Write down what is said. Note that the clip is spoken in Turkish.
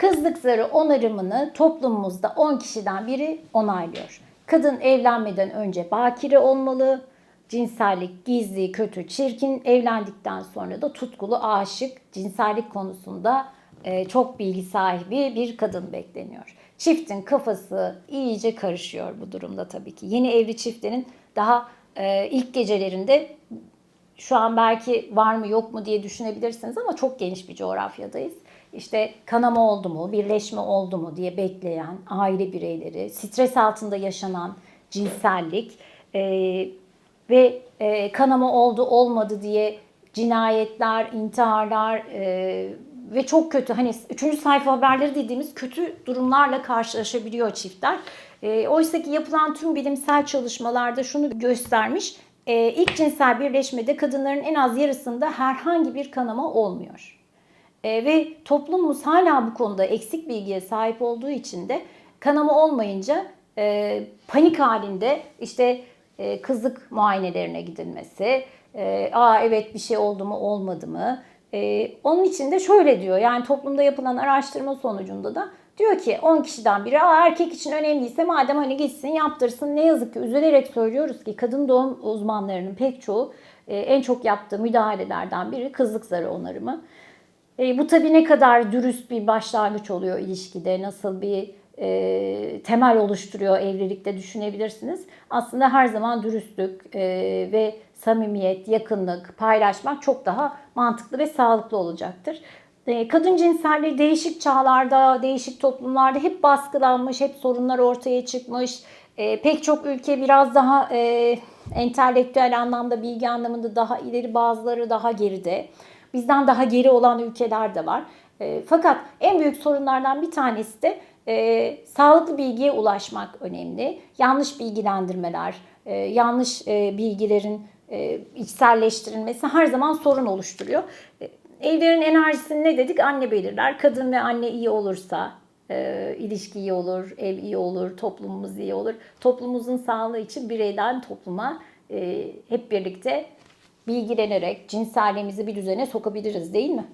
Kızlık zarı onarımını toplumumuzda 10 kişiden biri onaylıyor. Kadın evlenmeden önce bakire olmalı. Cinsellik gizli, kötü, çirkin. Evlendikten sonra da tutkulu, aşık, cinsellik konusunda e, çok bilgi sahibi bir kadın bekleniyor. Çiftin kafası iyice karışıyor bu durumda tabii ki. Yeni evli çiftlerin daha e, ilk gecelerinde şu an belki var mı yok mu diye düşünebilirsiniz ama çok geniş bir coğrafyadayız. İşte kanama oldu mu, birleşme oldu mu diye bekleyen aile bireyleri, stres altında yaşanan cinsellik e, ve e, kanama oldu olmadı diye cinayetler, intiharlar e, ve çok kötü hani üçüncü sayfa haberleri dediğimiz kötü durumlarla karşılaşabiliyor çiftler. E, Oysa ki yapılan tüm bilimsel çalışmalarda şunu göstermiş. E, ilk cinsel birleşmede kadınların en az yarısında herhangi bir kanama olmuyor. E, ve toplumumuz hala bu konuda eksik bilgiye sahip olduğu için de kanama olmayınca e, panik halinde işte e, kızlık muayenelerine gidilmesi, e, aa evet bir şey oldu mu olmadı mı? E, onun için de şöyle diyor yani toplumda yapılan araştırma sonucunda da diyor ki 10 kişiden biri aa erkek için önemliyse madem hani gitsin yaptırsın ne yazık ki üzülerek söylüyoruz ki kadın doğum uzmanlarının pek çoğu e, en çok yaptığı müdahalelerden biri kızlık zarı onarımı. E, bu tabii ne kadar dürüst bir başlangıç oluyor ilişkide, nasıl bir e, temel oluşturuyor evlilikte düşünebilirsiniz. Aslında her zaman dürüstlük e, ve samimiyet, yakınlık, paylaşmak çok daha mantıklı ve sağlıklı olacaktır. E, kadın cinselliği değişik çağlarda, değişik toplumlarda hep baskılanmış, hep sorunlar ortaya çıkmış. E, pek çok ülke biraz daha e, entelektüel anlamda, bilgi anlamında daha ileri, bazıları daha geride. Bizden daha geri olan ülkeler de var. E, fakat en büyük sorunlardan bir tanesi de e, sağlıklı bilgiye ulaşmak önemli. Yanlış bilgilendirmeler, e, yanlış e, bilgilerin e, içselleştirilmesi her zaman sorun oluşturuyor. Evlerin enerjisini ne dedik? Anne belirler. Kadın ve anne iyi olursa e, ilişki iyi olur, ev iyi olur, toplumumuz iyi olur. Toplumumuzun sağlığı için bireyden topluma e, hep birlikte bilgilenerek cinselliğimizi bir düzene sokabiliriz değil mi?